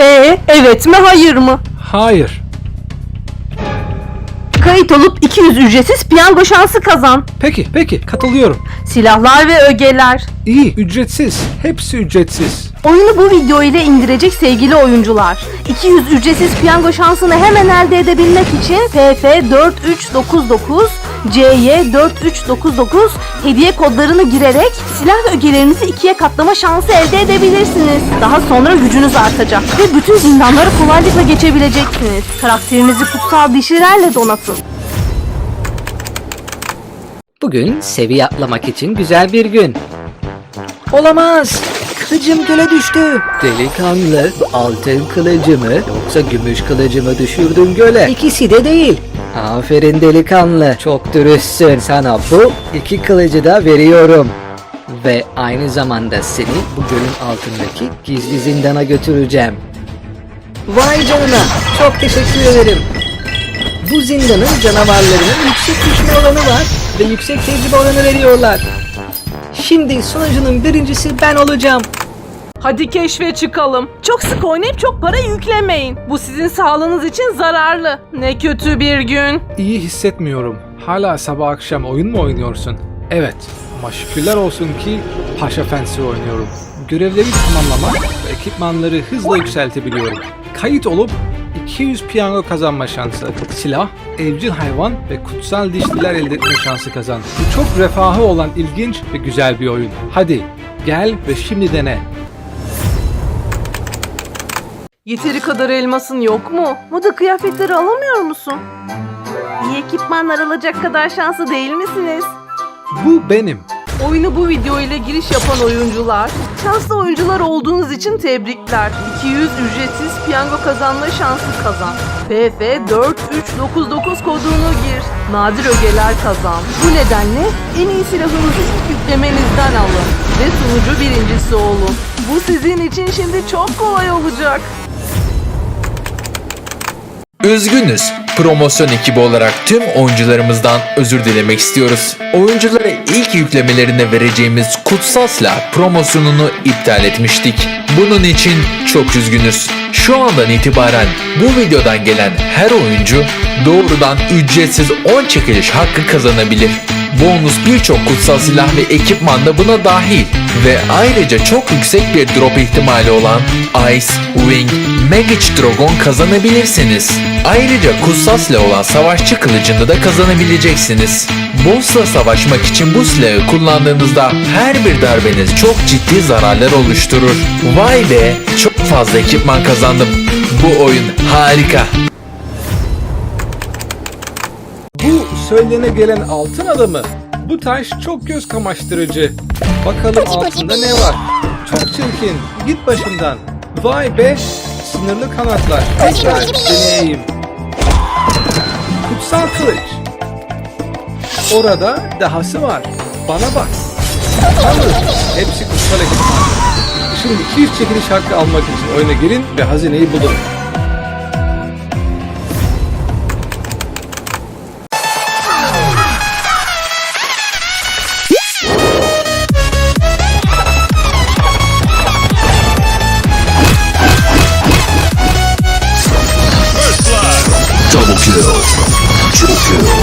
Ee, evet mi hayır mı? Hayır. Kayıt olup 200 ücretsiz piyango şansı kazan. Peki, peki. Katılıyorum. Silahlar ve ögeler. İyi, ücretsiz. Hepsi ücretsiz. Oyunu bu video ile indirecek sevgili oyuncular. 200 ücretsiz piyango şansını hemen elde edebilmek için FF4399 CY4399 hediye kodlarını girerek silah ögelerinizi ikiye katlama şansı elde edebilirsiniz. Daha sonra gücünüz artacak ve bütün zindanları kolaylıkla geçebileceksiniz. Karakterinizi kutsal dişilerle donatın. Bugün seviye atlamak için güzel bir gün. Olamaz. Kılıcım göle düştü. Delikanlı altın kılıcımı yoksa gümüş kılıcımı düşürdün göle. İkisi de değil. Aferin delikanlı. Çok dürüstsün sana bu iki kılıcı da veriyorum. Ve aynı zamanda seni bu gölün altındaki gizli zindana götüreceğim. Vay canına. Çok teşekkür ederim. Bu zindanın canavarlarının yüksek düşme oranı var ve yüksek tecrübe oranı veriyorlar. Şimdi sunucunun birincisi ben olacağım. Hadi keşfe çıkalım. Çok sık oynayıp çok para yüklemeyin. Bu sizin sağlığınız için zararlı. Ne kötü bir gün. İyi hissetmiyorum. Hala sabah akşam oyun mu oynuyorsun? Evet. Ama şükürler olsun ki Paşa Fencer oynuyorum. Görevleri tamamlamak ve ekipmanları hızla yükseltebiliyorum. Kayıt olup 200 piyango kazanma şansı, silah, evcil hayvan ve kutsal dişliler elde etme şansı kazan. Bu çok refahı olan ilginç ve güzel bir oyun. Hadi gel ve şimdi dene. Yeteri kadar elmasın yok mu? Moda kıyafetleri alamıyor musun? İyi ekipmanlar alacak kadar şanslı değil misiniz? Bu benim. Oyunu bu video ile giriş yapan oyuncular, şanslı oyuncular olduğunuz için tebrikler. 200 ücretsiz piyango kazanma şansı kazan. FF4399 kodunu gir. Nadir ögeler kazan. Bu nedenle en iyi silahınızı ilk yüklemenizden alın. Ve sunucu birincisi olun. Bu sizin için şimdi çok kolay olacak. Üzgünüz. Promosyon ekibi olarak tüm oyuncularımızdan özür dilemek istiyoruz. Oyunculara ilk yüklemelerine vereceğimiz kutsal silah promosyonunu iptal etmiştik. Bunun için çok üzgünüz. Şu andan itibaren bu videodan gelen her oyuncu doğrudan ücretsiz 10 çekiliş hakkı kazanabilir. Bonus birçok kutsal silah ve ekipman da buna dahil. Ve ayrıca çok yüksek bir drop ihtimali olan Ice, Wing, Magic Dragon kazanabilirsiniz. Ayrıca kutsal silah olan savaşçı kılıcını da kazanabileceksiniz. Boss'la savaşmak için bu silahı kullandığınızda her bir darbeniz çok ciddi zararlar oluşturur. Vay be çok fazla ekipman kazandım. Bu oyun harika. Söylene gelen altın adamı. Bu taş çok göz kamaştırıcı. Bakalım altında ne var? Çok çirkin. Git başımdan. Vay be. Sınırlı kanatlar. Tekrar deneyeyim. Kutsal kılıç. Orada dahası var. Bana bak. Tanrım. Hepsi kutsal ekipman. Şimdi 200 çekiliş hakkı almak için oyuna girin ve hazineyi bulun. Joker. Joker.